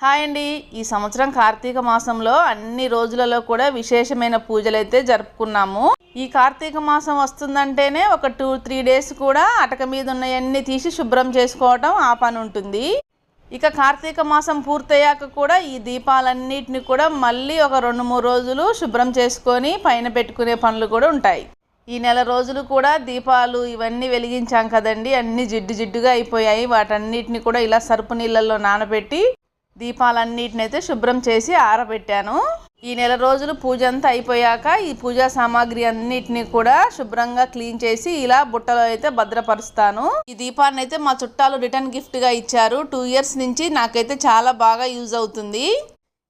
Hi అండి. ఈ సంవత్సరం కార్తీక మాసంలో అన్ని రోజులలో కూడా విశేషమైన పూజలు అయితే జరుపుకున్నాము. ఈ కార్తీక మాసం వస్తుందంటేనే ఒక టూ త్రీ డేస్ కూడా అటక మీద ఉన్నవన్నీ తీసి శుభ్రం చేసుకోవటం ఆ పని ఉంటుంది. ఇక కార్తీక మాసం పూర్తయ్యాక కూడా ఈ దీపాలన్నిటిని కూడా మళ్ళీ ఒక రెండు మూడు రోజులు శుభ్రం చేసుకొని పైన పెట్టుకునే పనులు కూడా ఉంటాయి. ఈ నెల రోజులు కూడా దీపాలు ఇవన్నీ వెలిగించాం కదండి. అన్ని జిడ్డు జిడ్డుగా అయిపోయాయి. వాటన్నిటిని కూడా ఇలా సరుపు నీళ్ళల్లో నానబెట్టి దీపాలన్నిటినైతే అయితే శుభ్రం చేసి ఆరబెట్టాను. ఈ నెల రోజులు పూజ అంతా అయిపోయాక ఈ పూజా సామాగ్రి అన్నిటిని కూడా శుభ్రంగా క్లీన్ చేసి ఇలా బుట్టలో అయితే భద్రపరుస్తాను. ఈ దీపాన్ని అయితే మా చుట్టాలు రిటర్న్ గిఫ్ట్గా ఇచ్చారు. టూ ఇయర్స్ నుంచి నాకైతే చాలా బాగా యూజ్ అవుతుంది.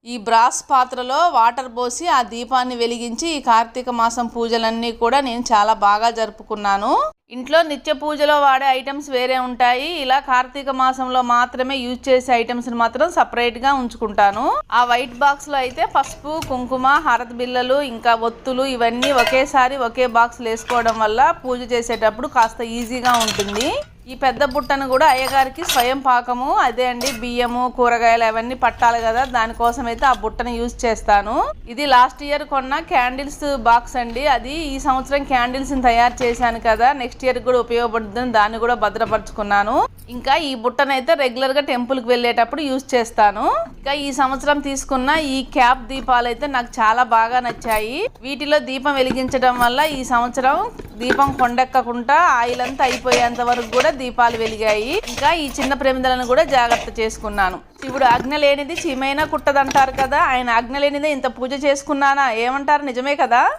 ఈ బ్రాస్ పాత్రలో వాటర్ పోసి ఆ దీపాన్ని వెలిగించి ఈ కార్తీక మాసం పూజలన్నీ కూడా నేను చాలా బాగా జరుపుకున్నాను. ఇంట్లో నిత్య పూజలో వాడే ఐటమ్స్ వేరే ఉంటాయి. ఇలా కార్తీక మాసంలో మాత్రమే యూజ్ చేసే ఐటమ్స్ మాత్రం సపరేట్గా ఉంచుకుంటాను. ఆ వైట్ బాక్స్లో అయితే పసుపు కుంకుమ హారతి బిల్లలు ఇంకా ఒత్తులు ఇవన్నీ ఒకేసారి ఒకే బాక్స్ వేసుకోవడం వల్ల పూజ చేసేటప్పుడు కాస్త ఈజీగా ఉంటుంది. ఈ పెద్ద బుట్టను కూడా అయ్యగారికి స్వయం పాకము అదే అండి బియ్యము కూరగాయలు అవన్నీ పట్టాలి కదా దానికోసం అయితే ఆ బుట్టను యూజ్ చేస్తాను. ఇది లాస్ట్ ఇయర్ కొన్న క్యాండిల్స్ బాక్స్ అండి. అది ఈ సంవత్సరం క్యాండిల్స్ తయారు చేశాను కదా నెక్స్ట్ ఇయర్ కూడా ఉపయోగపడుతుంది దాన్ని కూడా భద్రపరుచుకున్నాను. ఇంకా ఈ బుట్టను అయితే రెగ్యులర్గా టెంపుల్కి వెళ్ళేటప్పుడు యూజ్ చేస్తాను. ఇంకా ఈ సంవత్సరం తీసుకున్న ఈ క్యాప్ దీపాలు అయితే నాకు చాలా బాగా నచ్చాయి. వీటిలో దీపం వెలిగించడం వల్ల ఈ సంవత్సరం దీపం కొండెక్కకుండా ఆయిల్ అంతా అయిపోయేంత వరకు కూడా దీపాలు వెలిగాయి. ఇంకా ఈ చిన్న ప్రమిదలను కూడా జాగ్రత్త చేసుకున్నాను. శివుడు ఆజ్ఞ లేనిది చీమైనా కుట్టదంటారు కదా. ఆయన ఆజ్ఞ లేనిదే ఇంత పూజ చేసుకున్నానా? ఏమంటారు? నిజమే కదా?